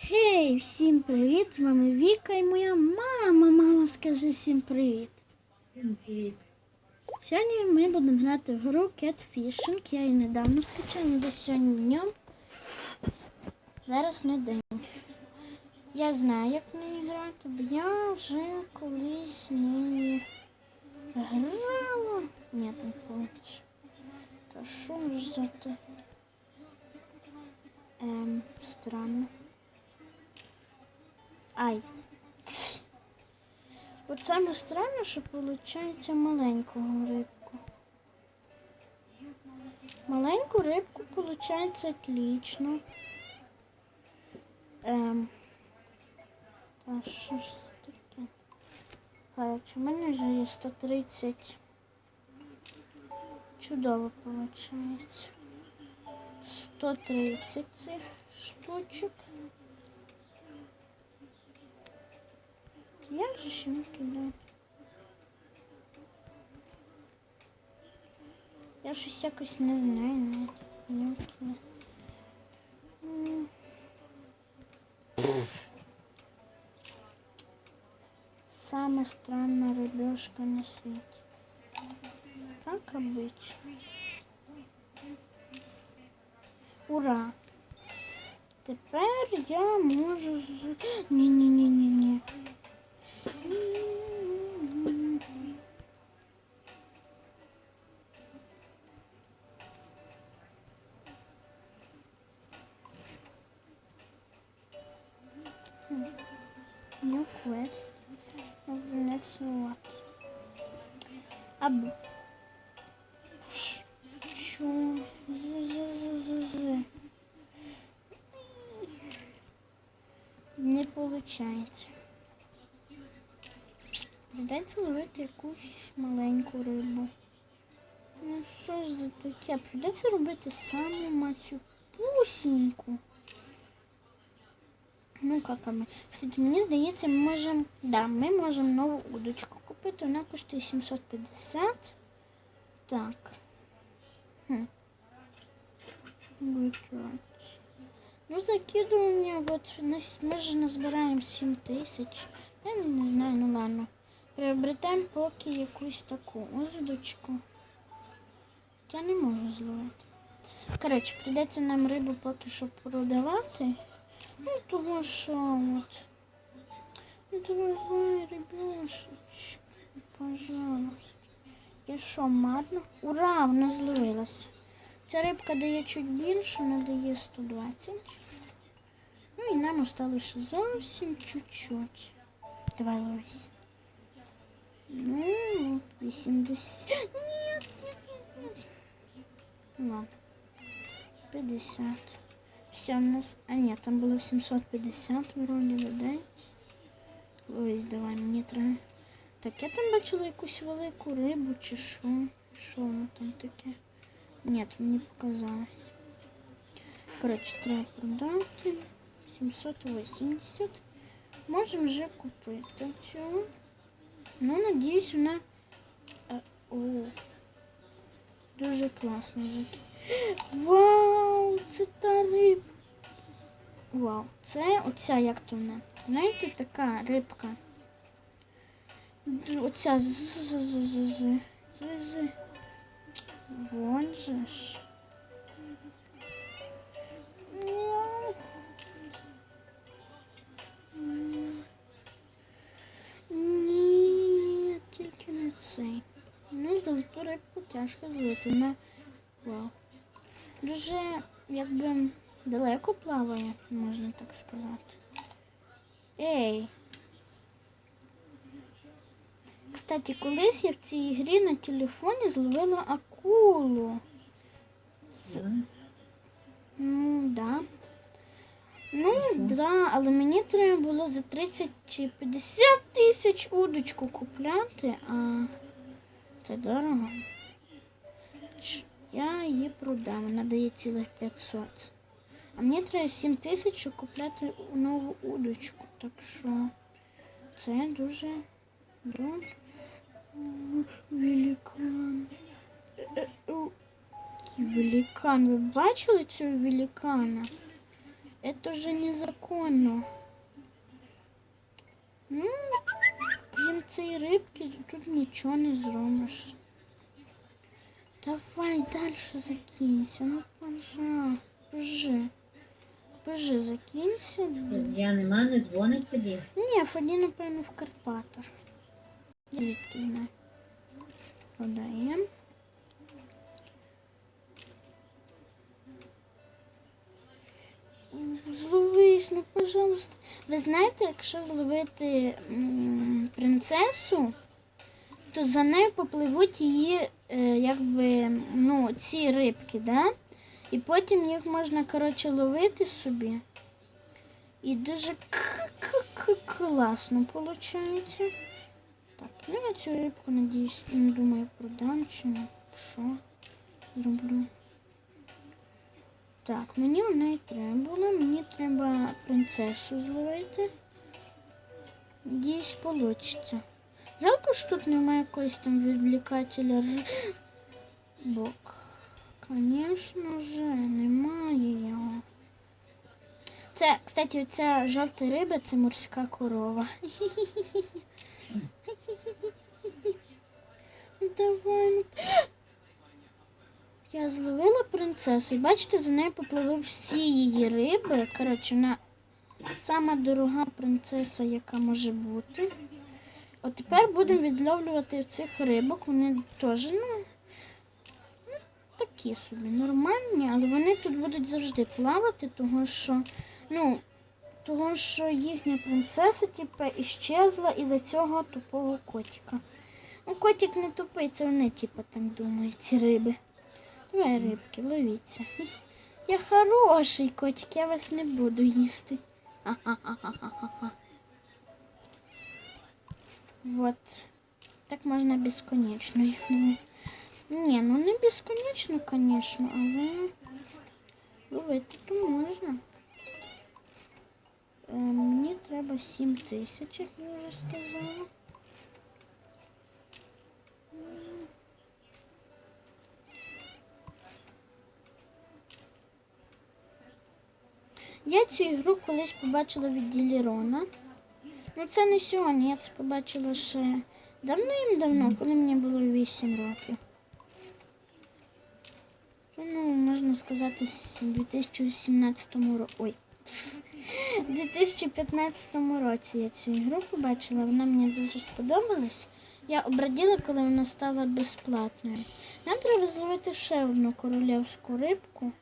Гей, всім привіт! З вами Віка і моя мама. Мама, скажи всім привіт. Сьогодні ми будемо грати в гру Catfishing. Я її недавно скачала, десь сьогодні днем. Зараз не день. Я знаю, як в неї грати, бо я вже колись в неї грала. Ні, не помниш. Та що ж за те? Ем, странно. Ай. От саме странно, що виходить маленького рибку. Маленьку рибку виходить отлично. Ем. Та що ж таке? Короче, у мене вже є 130. Чудово виходить. 130 цих штучок. Як же ще не кидати? Я щось якось не знаю, не не Самая странная рыбешка на свете. Как обычно. Ура! Тепер я можу. Ні-ні-ні-ні-ні. New quest of the next what? Або. Що? Получається. Придеться ловити якусь маленьку рибу. Ну що ж за таке? Придеться робити саму матюпусіньку. Ну как ми. Кстати, мені здається, ми можемо. Да, ми можемо нову удочку купити. Вона коштує 750. Так. Хм. Витрать. Ну, закидування, от ми ж назбираємо 7 тисяч. Я не, не знаю, ну ладно. Приобретемо поки якусь таку удочку. Я не можу зловити. Коротше, прийдеться нам рибу поки що продавати. Ну, того що от. Дорогой ребешечка, пожалуйста. Я що, марно? Ура, вона зловилася. Ця рибка дає чуть більше, вона дає 120. Ну і нам осталось ще зовсім чуть-чуть. Давай ловись. Ну, 80. Нет, нет, нет, нет. Ладно. 50. Все, у нас... А нет, там было 750 вроде бы? Ось, давай, мені треба. Так, я там бачила якусь велику рибу чи що. Що воно там таке? Нет, мені показалось. Коротше, треба продати. 780. Можемо вже купити цю. Ну, надіюсь, вона... Е, О, дуже класно заки. Вау, це та риба. Вау, це оця як то вона. Знаєте, така рибка. Д- Оця з з з з з з з Вон же ж. Ні, тільки не цей. Ну, золоту рибку тяжко зловити. Вона вау. Дуже якби далеко плаває, можна так сказати. Ей. Кстати, колись я в цій грі на телефоні зловила акулу. З... Ну, да. Ну, да, але мені треба було за 30 чи 50 тисяч удочку купляти, а це дорого. Я її продам, вона дає цілих 500. А мені треба 7 тисяч, купляти нову удочку. Так що це дуже дуже великан. Е, е, о, Який великан. Ви бачили цього великана? Це это уже незаконно. Ну, крім цієї рибки, тут нічого не зробиш. Давай дальше закинься. Ну, пожалуйста. Пожи. Пожи, закинься. Я нема, не дзвонить тобі. Ні, Фаді, напевно, в Карпатах. Я Звідки знаю. Додаємо. Зловись, ну, пожалуйста. Ви знаєте, якщо зловити принцесу, то за нею попливуть її, е, якби, ну, ці рибки, да? І потім їх можна, коротше, ловити собі. І дуже класно виходить. Так, ну я цю рибку, надіюсь, не думаю, продам чи. Що зроблю? Так, мені вона і треба було. Мені треба принцесу зловити. Надіюсь, вийде. Жалко, що тут немає якогось там відвлікателя. Бок. Звісно ж, немає його. Це, кстати, ця жовта риба це морська корова. Давай. Я зловила принцесу і бачите, за нею попливли всі її риби. Коротше, вона сама дорога принцеса, яка може бути. От тепер будемо відловлювати цих рибок. Вони теж, ну, ну, такі собі нормальні, але вони тут будуть завжди плавати, тому що, ну, того, що їхня принцеса, типу, іщезла із-за цього тупого котика. Ну, котик не тупий, це вони, типу, так думають, ці риби. Давай, рибки, ловіться. Я хороший котик, я вас не буду їсти. Вот. Так можна безконечно їх ловити. Ні, ну не безконечно, звісно, але ловити то можна. Е, мені треба 7 тисяч, як я вже сказала. Я цю ігру колись побачила від Ділірона. Ну це не сьогодні, я це побачила ще давним-давно, коли мені було 8 років. Ну, можна сказати, в 2017 році. Ой. У 2015 році я цю ігру побачила, вона мені дуже сподобалась. Я обраділа, коли вона стала безплатною. Нам треба зловити ще одну королівську рибку.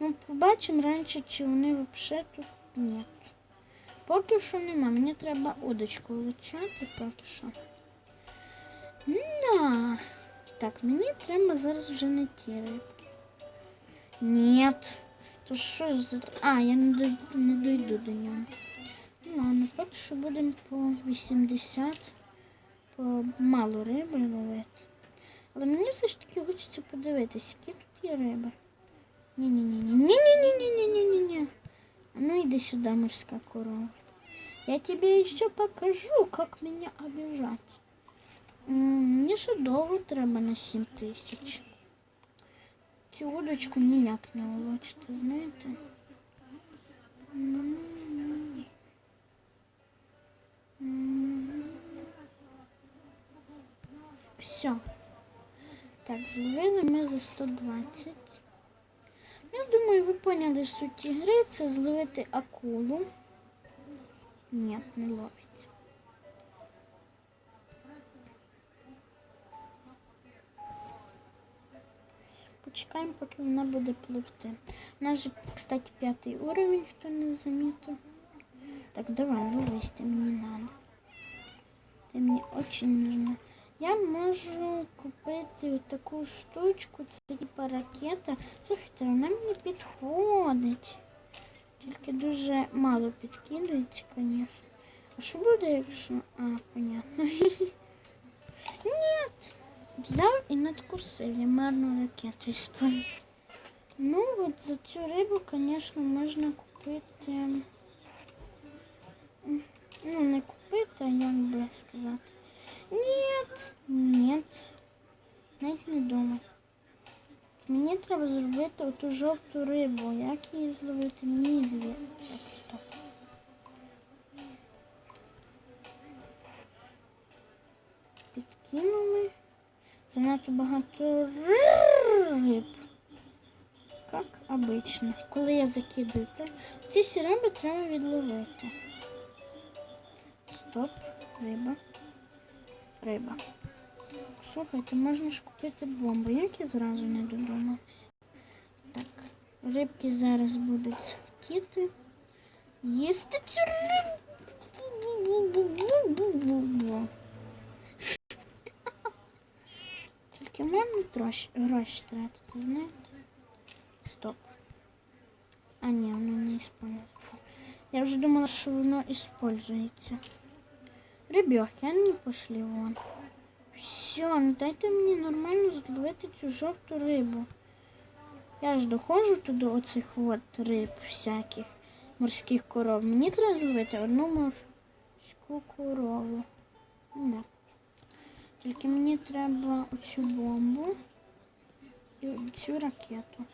Ну, побачимо раніше, чи вони взагалі тут ні. Поки що нема. Мені треба удочку влучати, поки що. Да. Так, мені треба зараз вже не ті рибки. Ні. То що за. А, я не дойду, не дойду до нього. Ну ладно, поки що будемо по 80, по мало риби ловити. Але мені все ж таки хочеться подивитися, які тут є риби. Не-не-не-не-не-не-не-не-не-не-не. А ну иди сюда, морская корова. Я тебе еще покажу, как меня обижать. М, Мені ще довго треба на 7 тисяч. Цю удочку ніяк не улучшити, знаєте. М. М. Все. Так, зловили ми за 120. Поняли суть ігри. Це зловити акулу. Ні, не ловиться. Почекаємо, поки вона буде пливти. У нас же, кстати, п'ятий уровень, хто не замітив. Так, давай, ловись, ти мені надо. Ти мені дуже нужна. Я можу купити таку штучку, це типа ракета. Слухайте, вона мені підходить. Тільки дуже мало підкидується, звісно. А що буде, якщо... А, понятно. Ні. Взяв і надкусив. Я марну ракету спалив. Ну, от за цю рибу, звісно, можна купити. Ну, не купити, а як би сказати. Нет, нет. Навіть не думаю. мені треба зробити оту жовту рибу. Як її зловити? Мені звір. Так, стоп. Підкинули. Занадто багато риб. Як обично. Коли я закидую, ці всі треба відловити. Стоп, риба. Риба. Слухайте, можна ж купити бомбу. Як я зразу не додумалась. Так, рибки зараз будуть хотіти їсти цю рибу. Тільки можна трошки гроші тратити, знаєте? Стоп. А ні, воно не іспользується. Я вже думала, що воно іспользується. Ребёхи, они пошли вон. Все, ну дайте мені нормально зловити цю жовту рибу. Я ж доходжу туди оцих от риб всяких морських коров. Мені треба зловити одну морську корову. Да. Тільки мені треба оцю бомбу і цю ракету.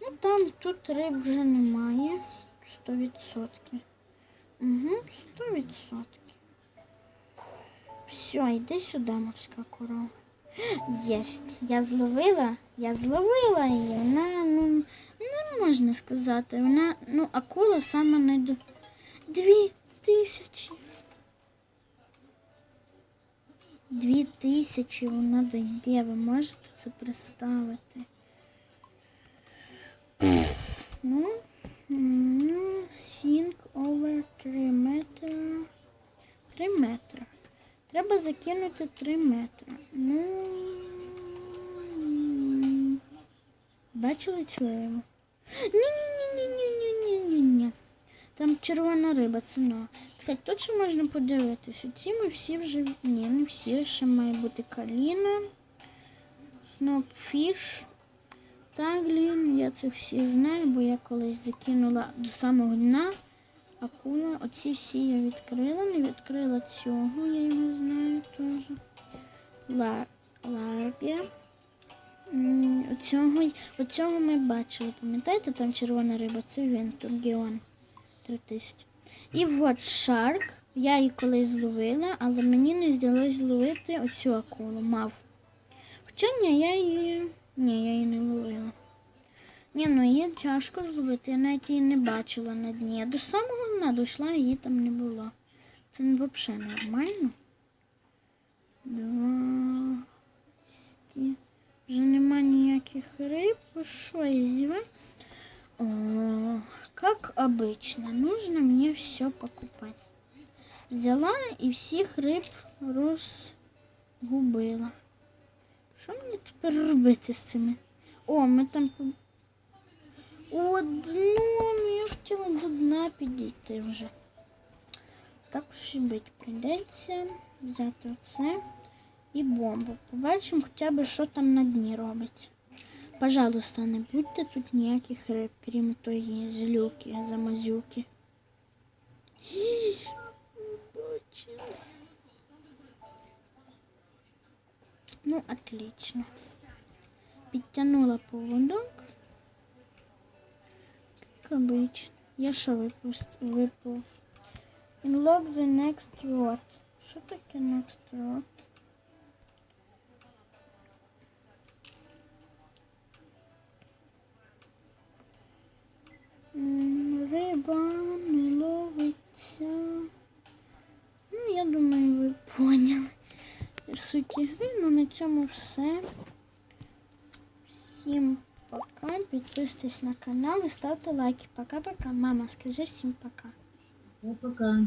Ну там тут риб вже немає. 100%. Угу, 100%. Все, йди сюди, морська корова. Єсть. Я зловила, я зловила її. Вона, ну, не можна сказати. Вона, ну, акула саме найду. Дві тисячі. Дві тисячі вона дає. Ви можете це представити? Ну, sink over 3 метри. 3 метри. Треба закинути 3 метри. Ну. Бачили цю? Ні-ні-ні-ні-ні-ні-ні-ні. Там червона риба, це но. Кстати, точно можна подивитись. Оці ми всі вже. Ні, не всі. Ще має бути каліна. Снопфіш. Таглін, я це всі знаю, бо я колись закинула до самого дна акула. Оці всі я відкрила, не відкрила цього, я його знаю теж. Ла... Ларбія. Оцього, оцього ми бачили, пам'ятаєте, там червона риба, це він, Тургіон. 3000. І от шарк. Я її колись зловила, але мені не вдалося зловити оцю акулу, мав. Хоча ні, я її. Ні, я її не ловила. Ні, ну її тяжко зловити, я навіть її не бачила на дні. Я до самого дна дійшла, її там не було. Це взагалі нормально. Два. Вже нема ніяких риб. Що, я О, как обычно, нужно мне все покупать. Взяла і всіх риб розгубила. Що мені тепер робити з цими? О, ми там по- о дном, я хотіла до дна підійти вже. Так що бить, прийдеться взяти оце і бомбу. Побачимо хоча б, що там на дні робиться. Пожалуйста, не будьте тут ніяких риб, крім тої злюки, замазюки. Бачила. Ну, отлично. Підтягнула поводок. Як обично. Я що випустив? випав? Unlock the next rod. Що таке next rod? Суть ігри. Ну, на цьому все. Всім пока. Підписуйтесь на канал і ставте лайки. Пока-пока. Мама, скажи всім пока. Пока.